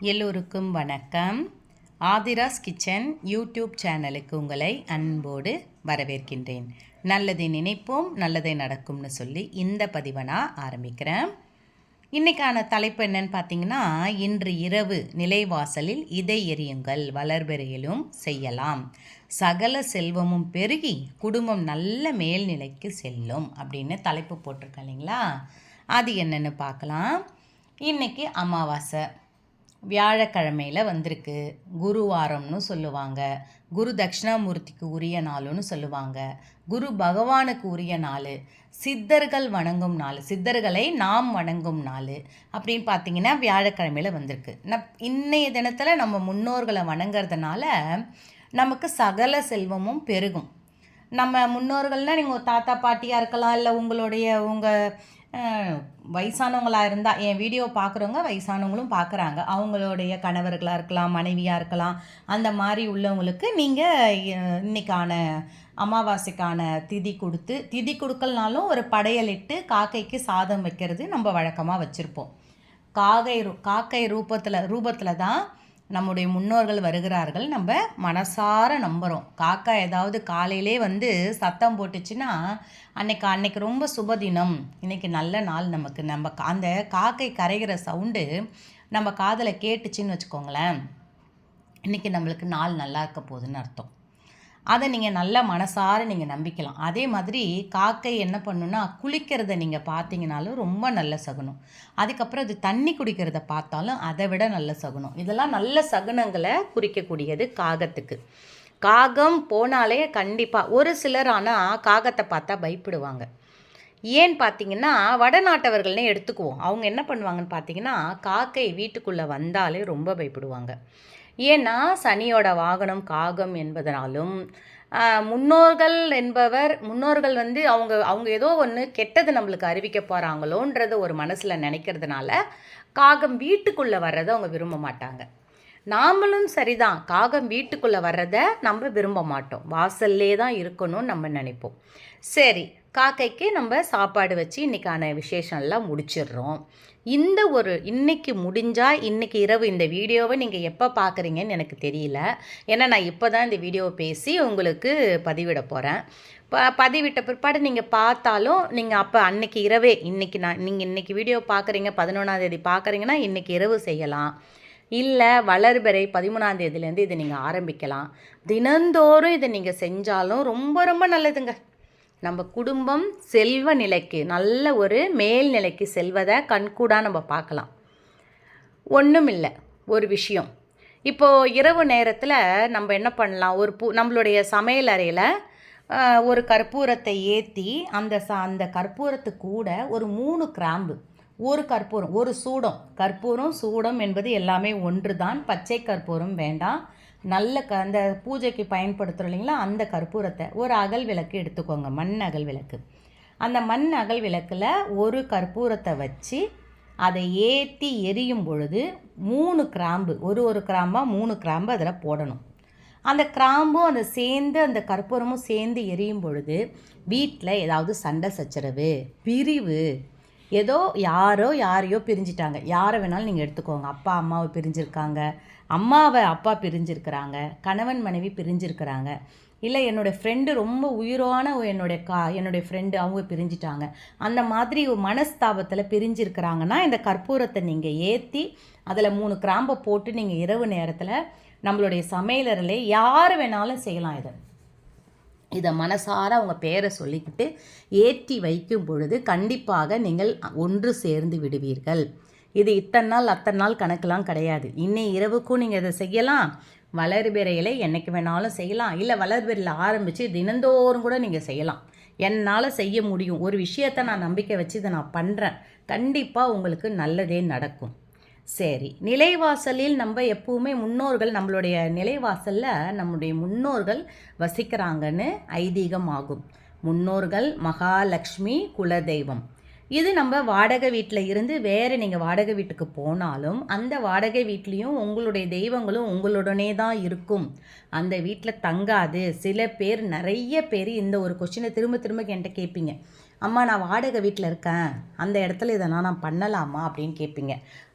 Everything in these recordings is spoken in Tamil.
எல்லோருக்கும் வணக்கம். ஆதிராஸ் கிச்சன் யூடியூப் சேனலுக்கு உங்களை அன்போடு வரவேற்கின்றேன். நல்லதை நினைப்போம் நல்லதை நடக்கும்னு சொல்லி இந்த பதிவை நான் ஆரம்பிக்கிறேன். இன்றைக்கான தலைப்பு என்னன்னு பார்த்தீங்கன்னா இன்று இரவு நிலைவாசலில் இதை எரியுங்கள் வளர்பெறையிலும் செய்யலாம். சகல செல்வமும் பெருகி குடும்பம் நல்ல மேல்நிலைக்கு செல்லும் அப்படின்னு தலைப்பு போட்டிருக்கேன் இல்லைங்களா? அது என்னென்னு பார்க்கலாம். இன்னைக்கு அமாவாசை. வியாழக்கிழமையில் வந்திருக்கு. குருவாரம்னு சொல்லுவாங்க. குரு தட்சிணாமூர்த்திக்கு உரிய நாளுன்னு சொல்லுவாங்க. குரு பகவானுக்கு உரிய நாள். சித்தர்கள் வணங்கும் நாள். சித்தர்களை நாம் வணங்கும் நாள் அப்படின்னு பார்த்தீங்கன்னா வியாழக்கிழமையில் வந்திருக்கு. நப் இன்றைய தினத்தில் நம்ம முன்னோர்களை வணங்குறதுனால நமக்கு சகல செல்வமும் பெருகும். நம்ம முன்னோர்கள்னால் நீங்கள் தாத்தா பாட்டியாக இருக்கலாம் இல்லை உங்களுடைய உங்கள் வயசானவங்களாக இருந்தால் என் வீடியோ பார்க்குறவங்க வயசானவங்களும் பார்க்குறாங்க அவங்களுடைய கணவர்களாக இருக்கலாம் மனைவியாக இருக்கலாம் அந்த மாதிரி உள்ளவங்களுக்கு நீங்கள் இன்றைக்கான அமாவாசைக்கான திதி கொடுத்து திதி கொடுக்கலனாலும் ஒரு படையலிட்டு காக்கைக்கு சாதம் வைக்கிறது நம்ம வழக்கமாக வச்சுருப்போம். காகை ரூ காக்கை ரூபத்தில் ரூபத்தில் தான் நம்முடைய முன்னோர்கள் வருகிறார்கள் நம்ம மனசார நம்புகிறோம் காக்கா ஏதாவது காலையிலே வந்து சத்தம் போட்டுச்சுன்னா அன்னைக்கு அன்னைக்கு ரொம்ப சுபதினம் இன்னைக்கு நல்ல நாள் நமக்கு. நம்ம அந்த காக்கை கரைகிற சவுண்டு நம்ம காதில் கேட்டுச்சின்னு வச்சுக்கோங்களேன் இன்னைக்கு நம்மளுக்கு நாள் நல்லா இருக்க போகுதுன்னு அர்த்தம். அதை நீங்கள் நல்ல மனசார நீங்கள் நம்பிக்கலாம். அதே மாதிரி காக்கை என்ன பண்ணுன்னா குளிக்கிறத நீங்கள் பார்த்தீங்கனாலும் ரொம்ப நல்ல சகுனம். அதுக்கப்புறம் அது தண்ணி குடிக்கிறத பார்த்தாலும் அதை விட நல்ல சகுனம். இதெல்லாம் நல்ல சகுனங்களை குறிக்கக்கூடியது காகத்துக்கு. காகம் போனாலே கண்டிப்பாக ஒரு சிலர் ஆனால் காகத்தை பார்த்தா பயப்படுவாங்க. ஏன்னு பார்த்தீங்கன்னா வடநாட்டவர்கள்னே எடுத்துக்குவோம். அவங்க என்ன பண்ணுவாங்கன்னு பார்த்தீங்கன்னா காக்கை வீட்டுக்குள்ளே வந்தாலே ரொம்ப பயப்படுவாங்க. ஏன்னா சனியோட வாகனம் காகம் என்பதனாலும் முன்னோர்கள் என்பவர் முன்னோர்கள் வந்து அவங்க அவங்க ஏதோ ஒன்று கெட்டது நம்மளுக்கு அறிவிக்க போகிறாங்களோன்றத ஒரு மனசில் நினைக்கிறதுனால காகம் வீட்டுக்குள்ளே வர்றதை அவங்க விரும்ப மாட்டாங்க. நாமளும் சரிதான். காகம் வீட்டுக்குள்ளே வர்றதை நம்ம விரும்ப மாட்டோம். வாசல்லே தான் இருக்கணும்னு நம்ம நினைப்போம். சரி காக்கைக்கு நம்ம சாப்பாடு வச்சு இன்றைக்கான விசேஷம்லாம் முடிச்சிடுறோம். இந்த ஒரு இன்னைக்கு முடிஞ்சால் இன்னைக்கு இரவு இந்த வீடியோவை நீங்கள் எப்போ பார்க்குறீங்கன்னு எனக்கு தெரியல. ஏன்னா நான் இப்போ தான் இந்த வீடியோவை பேசி உங்களுக்கு பதிவிட போகிறேன் ப பதிவிட்ட பிற்பாடு நீங்கள் பார்த்தாலும் நீங்கள் அப்போ அன்னைக்கு இரவே இன்னைக்கு நான் நீங்கள் இன்றைக்கி வீடியோ பார்க்குறீங்க பதினொன்றாந்தேதி பார்க்குறீங்கன்னா இன்னைக்கு இரவு செய்யலாம். இல்லை வளர்பிறை பதிமூணாம் தேதியிலேருந்து இதை நீங்கள் ஆரம்பிக்கலாம். தினந்தோறும் இதை நீங்கள் செஞ்சாலும் ரொம்ப ரொம்ப நல்லதுங்க. நம்ம குடும்பம் செல்வ நிலைக்கு நல்ல ஒரு மேல்நிலைக்கு செல்வதை கண்கூடாக நம்ம பார்க்கலாம். ஒன்றும் இல்லை ஒரு விஷயம். இப்போது இரவு நேரத்தில் நம்ம என்ன பண்ணலாம்? ஒரு பூ நம்மளுடைய சமையல் அறையில் ஒரு கற்பூரத்தை ஏற்றி அந்த ச அந்த கற்பூரத்து கூட ஒரு மூணு கிராம்பு ஒரு கற்பூரம் ஒரு சூடம். கற்பூரம் சூடம் என்பது எல்லாமே ஒன்று தான் பச்சை கற்பூரம் வேண்டாம். நல்ல க அந்த பூஜைக்கு பயன்படுத்துகிறோம் இல்லைங்களா? அந்த கற்பூரத்தை. ஒரு அகல் விளக்கு எடுத்துக்கோங்க மண் அகல் விளக்கு. அந்த மண் அகல் விளக்கில் ஒரு கற்பூரத்தை வச்சு அதை ஏற்றி எரியும் பொழுது மூணு கிராம்பு ஒரு ஒரு கிராம்பாக மூணு கிராம்பு அதில் போடணும். அந்த கிராம்பும் அந்த சேர்ந்து அந்த கற்பூரமும் சேர்ந்து எரியும் பொழுது வீட்டில் ஏதாவது சண்டை சச்சரவு பிரிவு ஏதோ யாரோ யாரையோ பிரிஞ்சிட்டாங்க. யாரை வேணாலும் நீங்கள் எடுத்துக்கோங்க. அப்பா அம்மாவை பிரிஞ்சிருக்காங்க. அம்மாவை அப்பா பிரிஞ்சிருக்கிறாங்க. கணவன் மனைவி பிரிஞ்சிருக்கிறாங்க. இல்லை என்னுடைய ஃப்ரெண்டு ரொம்ப உயிரான என்னுடைய கா என்னுடைய ஃப்ரெண்டு அவங்க பிரிஞ்சிட்டாங்க. அந்த மாதிரி மனஸ்தாபத்தில் பிரிஞ்சிருக்கிறாங்கன்னா இந்த கற்பூரத்தை நீங்கள் ஏற்றி அதில் மூணு கிராம்பை போட்டு நீங்கள் இரவு நேரத்தில் நம்மளுடைய சமையலறையிலே யார் வேணாலும் செய்யலாம் இதை. இதை மனசார அவங்க பேரை சொல்லிக்கிட்டு ஏற்றி வைக்கும் பொழுது கண்டிப்பாக நீங்கள் ஒன்று சேர்ந்து விடுவீர்கள். இது இத்தனை நாள் அத்தனை நாள் கணக்கெலாம் கிடையாது. இன்னை இரவுக்கும் நீங்கள் இதை செய்யலாம். வளர்பிறையில் என்றைக்கு வேணாலும் செய்யலாம். இல்லை வளர்பிறையில் ஆரம்பித்து தினந்தோறும் கூட நீங்கள் செய்யலாம். என்னால் செய்ய முடியும். ஒரு விஷயத்தை நான் நம்பிக்கை வச்சு இதை நான் பண்ணுறேன் கண்டிப்பாக உங்களுக்கு நல்லதே நடக்கும். சரி. நிலைவாசலில் நம்ம எப்பவுமே முன்னோர்கள் நம்மளுடைய நிலைவாசலில் நம்முடைய முன்னோர்கள் வசிக்கிறாங்கன்னு ஐதீகம் ஆகும். முன்னோர்கள் மகாலட்சுமி குலதெய்வம். இது நம்ம வாடகை வீட்டில் இருந்து வேறு நீங்கள் வாடகை வீட்டுக்கு போனாலும் அந்த வாடகை வீட்லேயும் உங்களுடைய தெய்வங்களும் உங்களுடனே தான் இருக்கும். அந்த வீட்டில் தங்காது. சில பேர் நிறைய பேர் இந்த ஒரு கொஷினை திரும்ப திரும்ப என்கிட்ட கேட்பீங்க. அம்மா நான் வாடகை வீட்டில் இருக்கேன். அந்த இடத்துல இதெல்லாம் நான் பண்ணலாமா? அப்படின்னு கேட்பீங்க.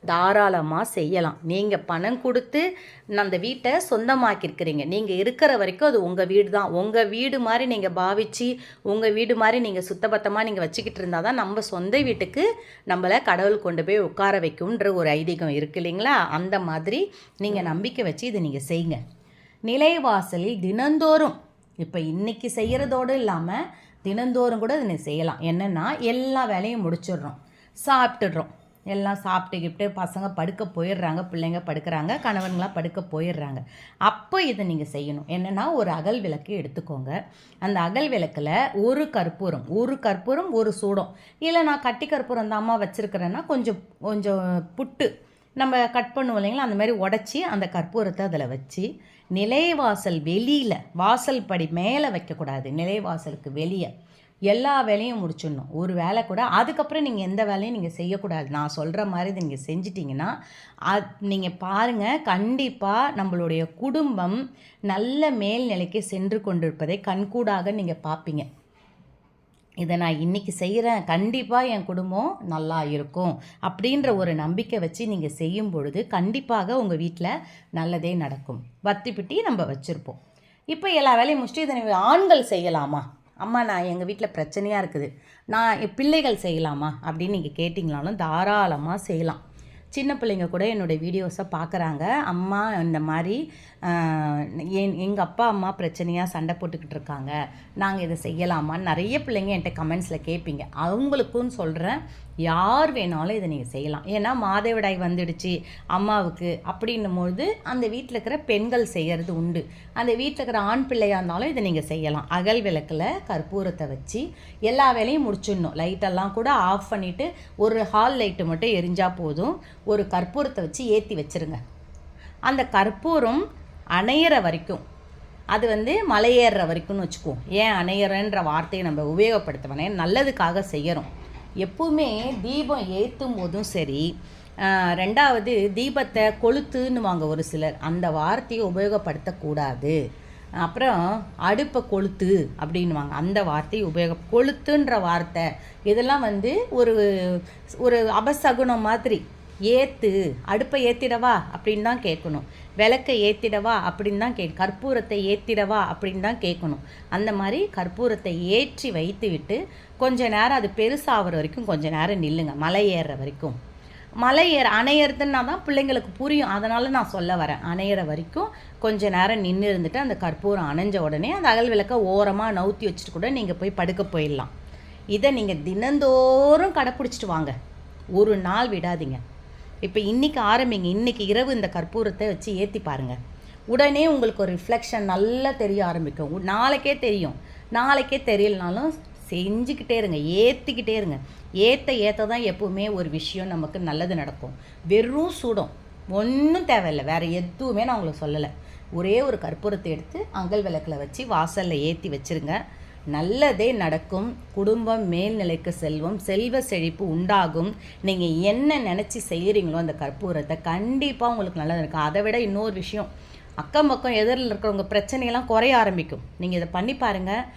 தாராளமாக செய்யலாம். நீங்கள் பணம் கொடுத்து அந்த வீட்டை சொந்தமாக்கியிருக்கிறீங்க. நீங்கள் இருக்கிற வரைக்கும் அது உங்கள் வீடு தான். உங்கள் வீடு மாதிரி நீங்கள் பாவிச்சு உங்கள் வீடு மாதிரி நீங்கள் சுத்தபத்தமாக நீங்கள் வச்சுக்கிட்டு இருந்தால் தான் நம்ம சொந்த வீட்டுக்கு நம்மளை கடவுள் கொண்டு போய் உட்கார வைக்கும்ன்ற ஒரு ஐதீகம் இருக்குது இல்லைங்களா? அந்த மாதிரி நீங்கள் நம்பிக்கை வச்சு இதை நீங்கள் செய்யுங்க. நிலைவாசலில் தினந்தோறும் இப்போ இன்றைக்கி செய்கிறதோடு இல்லாமல் தினந்தோறும் கூட இதை செய்யலாம். என்னென்னா எல்லா வேலையும் முடிச்சிடுறோம். சாப்பிட்டுடுறோம். எல்லாம் சாப்பிட்டுக்கிட்டு பசங்க படுக்க போயிடுறாங்க பிள்ளைங்க படுக்கிறாங்க கணவன்களாம் படுக்க போயிடுறாங்க. அப்போ இதை நீங்கள் செய்யணும். என்னென்னா ஒரு அகல் விளக்கு எடுத்துக்கோங்க. அந்த அகல் விளக்கில் ஒரு கற்பூரம் ஒரு கற்பூரம் ஒரு சூடம். இல்லை நான் கட்டி கற்பூரம் தாம்மா வச்சுருக்கிறேன்னா கொஞ்சம் கொஞ்சம் புட்டு நம்ம கட் பண்ணுவோம் இல்லைங்களா? அந்த மாதிரி உடச்சி அந்த கற்பூரத்தை அதில் வச்சு நிலைவாசல் வெளியில் வாசல் படி மேலே வைக்கக்கூடாது. நிலைவாசலுக்கு வெளியே. எல்லா வேலையும் முடிச்சிடணும். ஒரு வேலை கூட அதுக்கப்புறம் நீங்கள் எந்த வேலையும் நீங்கள் செய்யக்கூடாது. நான் சொல்கிற மாதிரி இதை நீங்கள் செஞ்சிட்டிங்கன்னா அது நீங்கள் பாருங்கள் கண்டிப்பாக நம்மளுடைய குடும்பம் நல்ல மேல்நிலைக்கு சென்று கொண்டிருப்பதை கண்கூடாக நீங்கள் பார்ப்பீங்க இதை நான் இன்றைக்கி செய்கிறேன் கண்டிப்பாக என் குடும்பம் நல்லா இருக்கும் அப்படின்ற ஒரு நம்பிக்கை வச்சு நீங்கள் செய்யும் பொழுது கண்டிப்பாக உங்கள் வீட்டில் நல்லதே நடக்கும். வத்திப்பிட்டி நம்ம வச்சுருப்போம். இப்போ எல்லா வேலையும் முடிச்சுட்டு இதை ஆண்கள் செய்யலாமா? அம்மா நான் எங்கள் வீட்டில் பிரச்சனையாக இருக்குது. நான் பிள்ளைகள் செய்யலாமா? அப்படின்னு நீங்கள் கேட்டிங்களாலும் தாராளமாக செய்யலாம். சின்ன பிள்ளைங்க கூட என்னுடைய வீடியோஸை பார்க்குறாங்க அம்மா இந்த மாதிரி என் எங்கள் அப்பா அம்மா பிரச்சனையாக சண்டை போட்டுக்கிட்டு இருக்காங்க. நாங்கள் இதை செய்யலாமான்னு நிறைய பிள்ளைங்க என்கிட்ட கமெண்ட்ஸில் கேட்பீங்க. அவங்களுக்கும் சொல்கிறேன் யார் வேணாலும் இதை நீங்கள் செய்யலாம். ஏன்னா மாதவிடாய் வந்துடுச்சு அம்மாவுக்கு அப்படின்னும் பொழுது அந்த வீட்டில் இருக்கிற பெண்கள் செய்கிறது உண்டு. அந்த வீட்டில் இருக்கிற ஆண் பிள்ளையாக இருந்தாலும் இதை நீங்கள் செய்யலாம். அகல் விளக்கில் கற்பூரத்தை வச்சு எல்லா வேலையும் முடிச்சிடணும். லைட்டெல்லாம் கூட ஆஃப் பண்ணிவிட்டு ஒரு ஹால் லைட்டு மட்டும் எரிஞ்சால் போதும். ஒரு கற்பூரத்தை வச்சு ஏற்றி வச்சுருங்க. அந்த கற்பூரம் அணையிற வரைக்கும் அது வந்து மலையேறுற வரைக்கும்னு வச்சுக்குவோம். ஏன் அணையிறன்ற வார்த்தையை நம்ம உபயோகப்படுத்துவோனே நல்லதுக்காக செய்கிறோம் எப்பவுமே தீபம் ஏற்றும் போதும் சரி ரெண்டாவது தீபத்தை கொளுத்துன்னு வாங்க ஒரு சிலர். அந்த வார்த்தையை உபயோகப்படுத்தக்கூடாது. அப்புறம் அடுப்பை கொளுத்து அப்படின்வாங்க அந்த வார்த்தையை உபயோக கொளுத்துன்ற வார்த்தை இதெல்லாம் வந்து ஒரு ஒரு அபசகுணம் மாதிரி. ஏற்று அடுப்பை ஏற்றிடவா அப்படின்னு தான் கேட்கணும். விளக்கை ஏற்றிடவா அப்படின்னு தான் கே கற்பூரத்தை ஏற்றிடவா அப்படின்னு தான் கேட்கணும். அந்த மாதிரி கற்பூரத்தை ஏற்றி வைத்து விட்டு கொஞ்ச நேரம் அது பெருசாகிற வரைக்கும் கொஞ்ச நேரம் நில்லுங்க. மலை ஏறுற வரைக்கும். மலை ஏற அணையிறதுன்னா தான் பிள்ளைங்களுக்கு புரியும். அதனால் நான் சொல்ல வரேன். அணையிற வரைக்கும் கொஞ்ச நேரம் நின்று இருந்துட்டு அந்த கற்பூரம் அணைஞ்ச உடனே அந்த அகல் விளக்க ஓரமாக நவுத்தி வச்சுட்டு கூட நீங்கள் போய் படுக்க போயிடலாம். இதை நீங்கள் தினந்தோறும் கடைப்பிடிச்சிட்டு வாங்க. ஒரு நாள் விடாதீங்க. இப்போ இன்றைக்கி ஆரம்பிங்க. இன்றைக்கி இரவு இந்த கற்பூரத்தை வச்சு ஏற்றி பாருங்கள் உடனே உங்களுக்கு ஒரு ரிஃப்ளெக்ஷன் நல்லா தெரிய ஆரம்பிக்கும். நாளைக்கே தெரியும். நாளைக்கே தெரியலனாலும் செஞ்சுக்கிட்டே இருங்க. ஏற்றிக்கிட்டே இருங்க. ஏற்ற ஏற்ற தான் எப்போவுமே ஒரு விஷயம் நமக்கு நல்லது நடக்கும். வெறும் சுடும். ஒன்றும் தேவையில்லை. வேறு எதுவுமே நான் உங்களுக்கு சொல்லலை. ஒரே ஒரு கற்பூரத்தை எடுத்து அங்கல் விளக்கில் வச்சு வாசலில் ஏற்றி வச்சுருங்க. நல்லதே நடக்கும் குடும்பம் மேல்நிலைக்கு செல்வம் செல்வ செழிப்பு உண்டாகும். நீங்கள் என்ன நினச்சி செய்கிறீங்களோ அந்த கற்பூரத்தை கண்டிப்பாக உங்களுக்கு நல்லது இருக்கும் அதை விட இன்னொரு விஷயம் அக்கம் பக்கம் எதிரில் இருக்கிறவங்க பிரச்சனையெல்லாம் குறைய ஆரம்பிக்கும். நீங்கள் இதை பண்ணி பாருங்கள்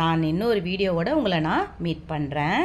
நான் இன்னொரு வீடியோவோட உங்களை நான் மீட் பண்ணுறேன்